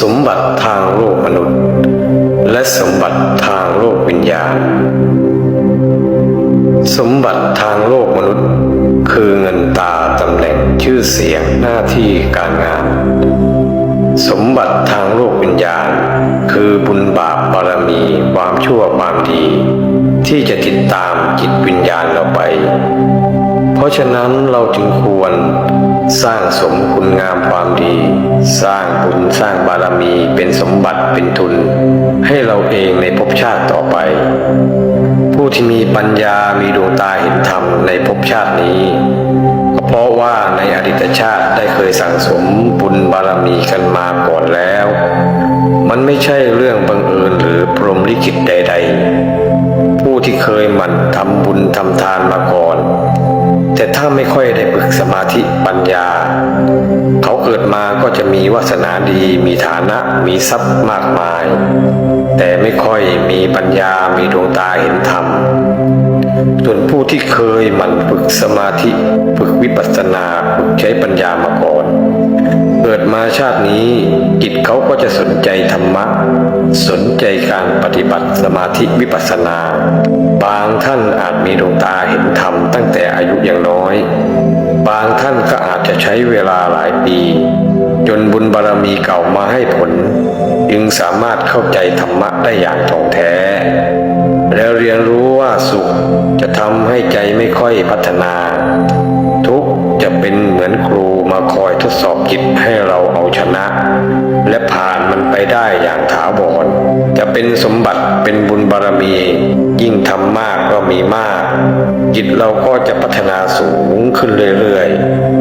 สมบัติทางโลกมนุษย์ และสมบัติทางโลกวิญญาณ สมบัติทางโลกมนุษย์ คือเงินตาตำแหน่งชื่อเสียงหน้าที่การงาน สมบัติทางโลกวิญญาณ คือบุญบาปบารมีความชั่วความดี ที่จะติดตามจิตวิญญาณเราไป เพราะฉะนั้นเราจึงควร สร้างสมคุณงามความดี สร้างบุญสร้างบารมีเป็นสมบัติเป็นทุน ให้เราเองในภพชาติต่อไป ผู้ที่มีปัญญามีดวงตาเห็นธรรมในภพชาตินี้ก็เพราะว่าในอดีตชาติได้เคยสั่งสมบุญบารมีกันมาก่อนแล้ว มันไม่ใช่เรื่องบังเอิญหรือพรหมลิขิตใด ๆ ผู้ที่เคยหมั่นทำบุญทำทานมาก่อน แต่ถ้าไม่ค่อยได้ฝึกสมาธิปัญญา เขาเกิดมาก็จะมีวาสนาดีมีฐานะมีทรัพย์มากมาย แต่ไม่ค่อยมีปัญญามีดวงตาเห็นธรรมส่วนผู้ที่เคยหมั่นฝึกสมาธิฝึกวิปัสสนาฝึกใช้ปัญญามาก่อน เกิดมาชาตินี้จิตเขาก็จะสนใจธรรมะ สนใจการปฏิบัติสมาธิวิปัสสนา บางท่านอาจมีดวงตาเห็นธรรมตั้งแต่ อยุยังน้อย บางท่านก็อาจจะใช้เวลาหลายปี จนบุญบารมีเก่ามาให้ผล จึงสามารถเข้าใจธรรมะได้อย่างท่องแท้ แล้วเรียนรู้ว่าสุขจะทำให้ใจไม่ค่อยพัฒนา ทุกจะเป็นเหมือนครูมาคอยทดสอบจิตให้เราเอาชนะ และผ่านมันไปได้อย่างถาวร จะเป็นสมบัติเป็นบุญบารมี ยิ่งทำมากก็มีมาก จิตเราก็จะพัฒนาสูงขึ้นเรื่อยๆ